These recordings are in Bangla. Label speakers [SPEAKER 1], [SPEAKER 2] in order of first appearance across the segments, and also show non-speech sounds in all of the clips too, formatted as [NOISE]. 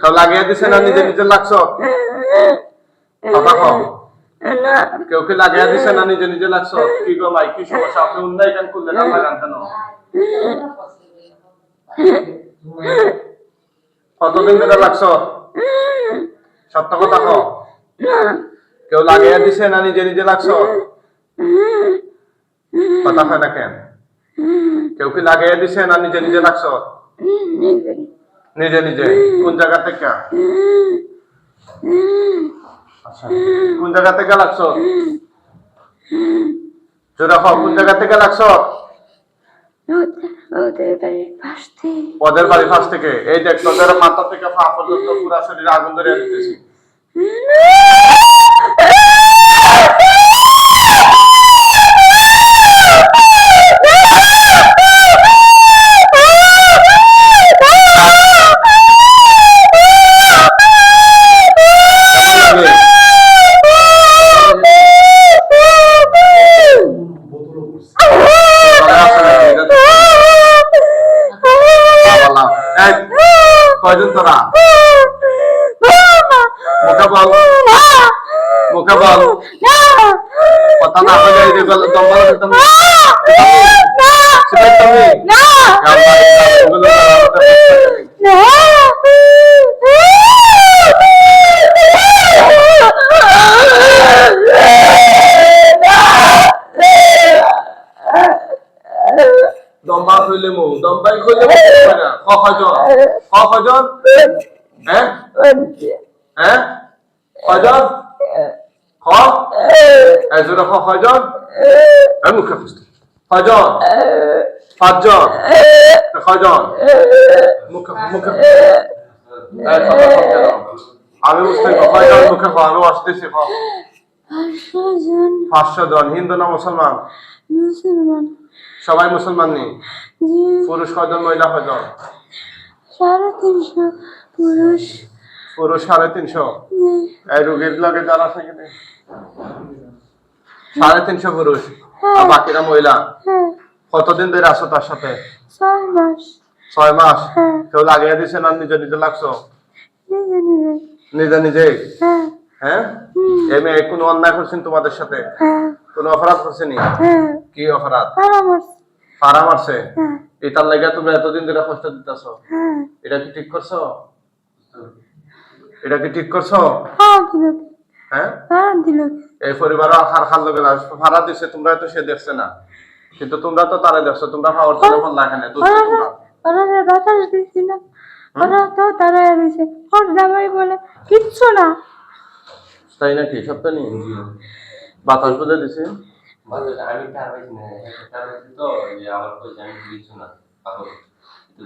[SPEAKER 1] কেউ লাগিয়ে দিছে না নিজে নিজে লাগছ কথা কও কেউ কি লাগিয়ে দিছে না নিজে নিজে লাগছ কি গো ভাই কি সমস্যা আপনি উন্নয় কেন করলেন না লাগান কেন কতদিন ধরে লাগছ সত্য কথা কও কেউ লাগিয়ে দিছে না নিজে নিজে লাগছ কথা হয় না কেন কেউ কি লাগিয়ে দিছে না নিজে নিজে লাগছ নিজে নিজে। কোন জায়গা থেকে? আচ্ছা কোন জায়গা থেকে লাগছ? জোরে হও, কোন জায়গা থেকে লাগছ?
[SPEAKER 2] ওদের পাশ
[SPEAKER 1] বাড়ি ফাঁস থেকে। এই দেখ তোদের মাথা থেকে পা পর্যন্ত পুরা শরীরে আগুন ধরে দিতেছি এই, কয়জন তোরা মুখে বল মুখে বল কথা না হলে এই যে গেল দম্বল দিতাম সেটাই তুমি দম্বা কইলে মু দম্বাই কইলে মু খ কয়জন খ কয়জন হ্যাঁ হ্যাঁ কয়জন খ এজোরে খ কয়জন এই মুখে খুঁজতে কয়জন পাঁচজন তা কয়জন মুখে মুখে এই কথা কম কেন? আমি বুঝতে কয়জন মুখে খ আমি আসতেছি খ
[SPEAKER 2] পাঁচশোজন
[SPEAKER 1] পাঁচশো জন হিন্দু না মুসলমান
[SPEAKER 2] মুসলমান
[SPEAKER 1] সবাই মুসলমান নেই
[SPEAKER 2] জি
[SPEAKER 1] পুরুষ কয়জন মহিলা কয়জন
[SPEAKER 2] সাড়ে তিনশো পুরুষ
[SPEAKER 1] পুরুষ সাড়ে তিনশো। এই রোগীর লগে যারা আছে কিনা সাড়ে তিনশো পুরুষ আর বাকিরা মহিলা।
[SPEAKER 2] হ্যাঁ।
[SPEAKER 1] কতদিন ধরে আসো তার সাথে?
[SPEAKER 2] ছয় মাস।
[SPEAKER 1] ছয় মাস?
[SPEAKER 2] হ্যাঁ।
[SPEAKER 1] কেউ লাগিয়ে দিছে না নিজে নিজে লাগছো?
[SPEAKER 2] নিজে নিজে। হ্যাঁ।
[SPEAKER 1] হ্যাঁ? এই মেয়ে কোনো অন্যায় করছেন তোমাদের সাথে?
[SPEAKER 2] হ্যাঁ।
[SPEAKER 1] কোনো অপরাধ করছেনি?
[SPEAKER 2] হ্যাঁ।
[SPEAKER 1] কি অপরাধ? পাড়া মারছে?
[SPEAKER 2] হ্যাঁ।
[SPEAKER 1] এটার লাগে তুমি এতদিন ধরে কষ্ট দিতেছ?
[SPEAKER 2] হ্যাঁ।
[SPEAKER 1] এটা কি ঠিক করছ? এটা কি ঠিক করছ?
[SPEAKER 2] হ্যাঁ দিল।
[SPEAKER 1] হ্যাঁ?
[SPEAKER 2] হ্যাঁ দিল।
[SPEAKER 1] এই পরিবার হার খাল লগে না ভাড়া দিছে তোমরা তো সে দেখছে না। কিন্তু তোমরা তো তারা দেখছ তোমরা পাওয়ার জন্য ফোন লাগে না
[SPEAKER 2] ওরা ওরা বাতাস দিচ্ছি না ওরা তো তারা রয়েছে ওর জামাই বলে কিচ্ছু না।
[SPEAKER 1] তাই নাকি? নেই? বাতাস বলে দিছে।
[SPEAKER 3] মানে আমি টার পাইছি না। একটা পাইছি তো আমার কইছে আমি কিছু না পাগল। তো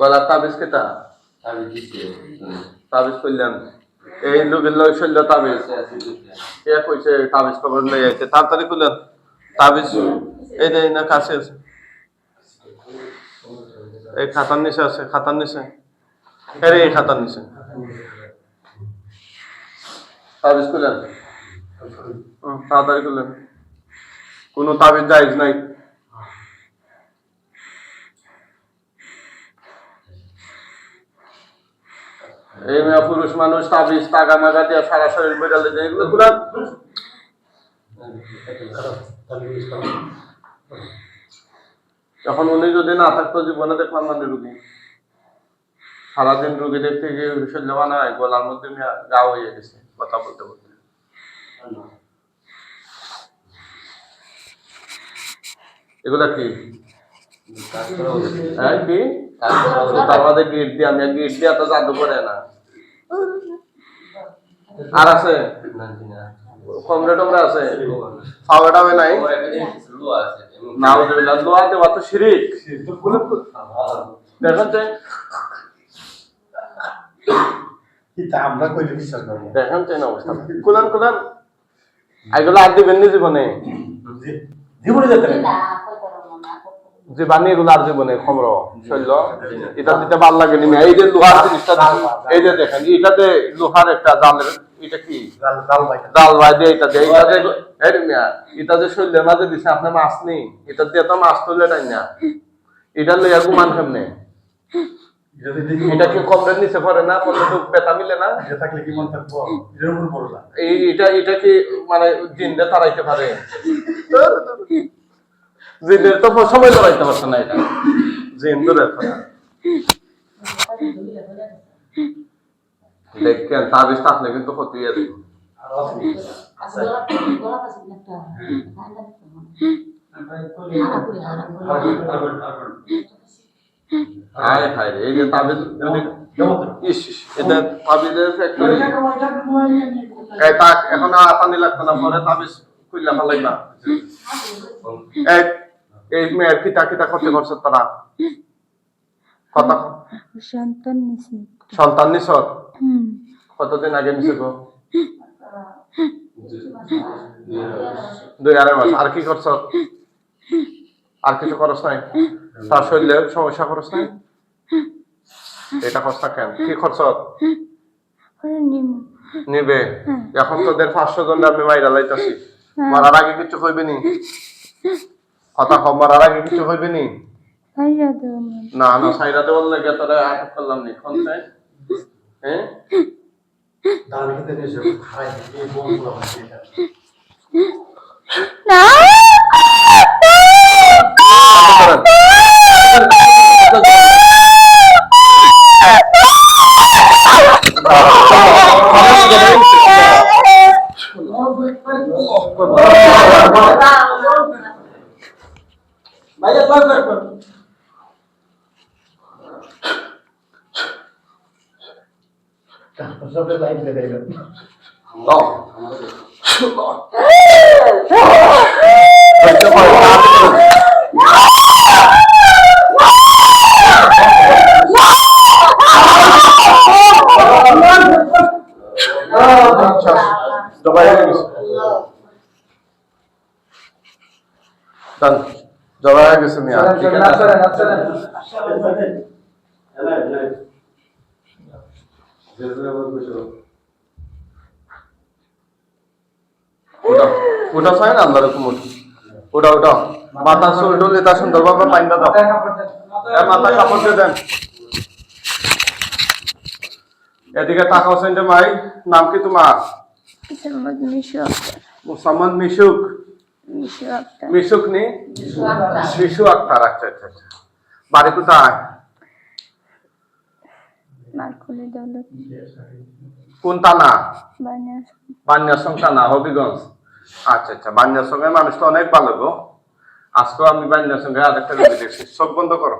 [SPEAKER 1] গলার তাবিজ কেটা
[SPEAKER 3] আমি দিছি
[SPEAKER 1] তাবিজ করলেন এই লোকের লয় শৈল্য তাবিজ। এ কইছে, তাবিজ খবর লই আইছে। তাড়াতাড়ি করলেন তাবিজ, এই দেই না কাছে আছে। এই খাতার নিচে আছে, খাতার নিচে। আরে এই খাতার নিচে। তাবিজ করলেন তাড়াতাড়ি করলেন কোনো তাবিজ জায়েজ নাই। এই মেয়ে পুরুষ মানুষ তাবিজ টাকা মাগা দিয়ে সারা শরীর বেড়ালে এগুলো গুলা এখন উনি যদি না থাকতো জীবনে দেখলাম না রুগী। সারাদিন রুগী দেখতে গিয়ে শরীর বানায় গলার মধ্যে গা হয়ে গেছে কথা বলতে বলতে। এগুলা কি? হ্যাঁ কি? তার মধ্যে গিট দিয়ে আমি গিট দিয়ে তো জাদু করে না। আর আছে? কমরে টমরে আছে? খাওয়া টাওয়া নাই? না ওদের দোয়া দেওয়া তো শিরিক। দেখেন
[SPEAKER 4] কিন্তু আমরা কইলে বিশ্বাস করব না।
[SPEAKER 1] দেখেন চেন অবস্থা। কুলান কুলান। এগুলো আর দিবেন নি জীবনে?
[SPEAKER 4] জীবনে যেতে
[SPEAKER 1] যে বানিয়ে এগুলো আর জীবনে খমর শৈল এটা দিতে ভালো লাগে নি এই যে লোহার জিনিসটা এই যে দেখেন এটাতে লোহার একটা জালের এটা কি?
[SPEAKER 4] জাল জাল
[SPEAKER 1] ভাই দিয়ে। এটা দিয়ে এটা যে এটা যে শৈলের মাঝে দিছে আপনি মাছ নেই এটা দিয়ে তো মাছ তুললে তাই না। এটা লইয়া গুমান কেমনে?
[SPEAKER 4] এটা যদি
[SPEAKER 1] এটা কি কমরের নিচে পড়ে না পড়লে তো পেতা মিলে না?
[SPEAKER 4] এটা থাকলে কি মন থাকব? এটার উপর পড়ো
[SPEAKER 1] এই এটা এটা কি মানে জিন্দে তাড়াইতে পারে? [LAUGHS] জিন্দের তো সময় দাঁড়াইতে পারছে না এটা। জিন ধরে দেখেন, তাবিজ থাকলে কিন্তু ক্ষতি হয়ে এখন আতানি লাগতো না, পরে তাবিজ খুললা ফেলাইবা এই এই মেয়ের কিতা কিতা ক্ষতি করছে তারা? কথা
[SPEAKER 2] সন্তান নিছি।
[SPEAKER 1] সন্তান নিছর কতদিন আগে নিছে গো? দুই আড়াই মাস। আর কি করছ? আর কিছু খরচ নাই? তার শরীরে সমস্যা খরচ নাই? এটা খরচ না কেন? কি খরচ নিবে? এখন তোদের পাঁচশো জন আমি মাইরা লাইতাছি। মারার আগে কিছু হইবে নি? কথা কমার আর আগে কিছু হইবে নি? না না সাইরা দেওয়ার লাগে তোরা আটক করলাম নি। কোন সাইড হ্যাঁ
[SPEAKER 4] দাঁড়িয়ে কিন্তু এসে খাই এই বোন পুরো হচ্ছে এটা
[SPEAKER 2] না
[SPEAKER 4] তারপর সবে লাইভ দিয়ে দেবেন
[SPEAKER 1] জবাই উঠা চাই না আল্লাহর হুকুম উঠ। উঠা উঠা। মাথা চুল টুল এটা সুন্দরভাবে পাইন্দা দাও মাথা কাপড় দিয়ে দেন। এদিকে টাকা হোসেন মাই নাম কি তোমার? মুসাম্মদ মিশুক।
[SPEAKER 2] মিশু আক্তার
[SPEAKER 1] মিশুক নি? শিশু আক্তার আচ্ছা আচ্ছা আচ্ছা। বাড়ি কোথায়? কোন থানা?
[SPEAKER 2] বানিয়াস
[SPEAKER 1] বান্যাসং থানা হবিগঞ্জ। আচ্ছা আচ্ছা বান্যাসঙ্গের মানুষ তো অনেক ভালো গো। আজকেও আমি বান্যাসঙ্গে আরেকটা একটা দেখছি। সব বন্ধ করো।